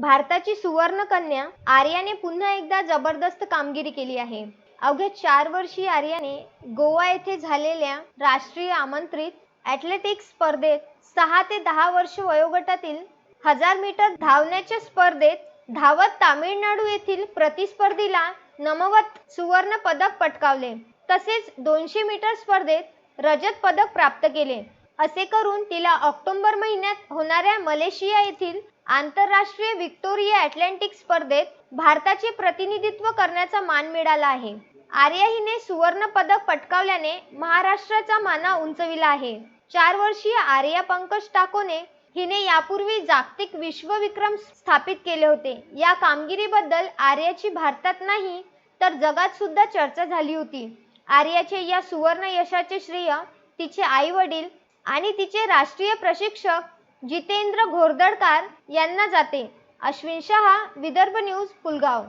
भारताची सुवर्णकन्या आर्याने पुन्हा एकदा जबरदस्त कामगिरी केली आहे. अवघ्या चार वर्षीय आर्याने गोवा येथे झालेल्या राष्ट्रीय आमंत्रित ॲथलेटिक्स स्पर्धेत सहा ते दहा वर्ष वयोगटातील हजार मीटर धावण्याच्या स्पर्धेत धावत तामिळनाडू येथील प्रतिस्पर्धीला नमवत सुवर्ण पदक पटकावले. तसेच दोनशे मीटर स्पर्धेत रजत पदक प्राप्त केले. असे करून तिला ऑक्टोबर महिन्यात होणाऱ्या मलेशिया येथील आंतरराष्ट्रीय व्हिक्टोरिया अटलांटिक स्पर्धेत भारताचे प्रतिनिधित्व करण्याचा मान मिळाला आहे. आर्या हिने सुवर्ण पदक पटकावल्याने महाराष्ट्राचा माना उंचविला आहे. चार वर्षीय आर्या पंकज टाकोने हिने यापूर्वी जागतिक विश्वविक्रम स्थापित केले होते. या कामगिरीबद्दल आर्याची भारतात नाही तर जगात सुद्धा चर्चा झाली होती. आर्याचे या सुवर्ण यशाचे श्रेय तिचे आई वडील आणि तिचे राष्ट्रीय प्रशिक्षक जितेंद्र घोरदडकार यांना जाते. अश्विन शहा विदर्भ न्यूज पुलगाव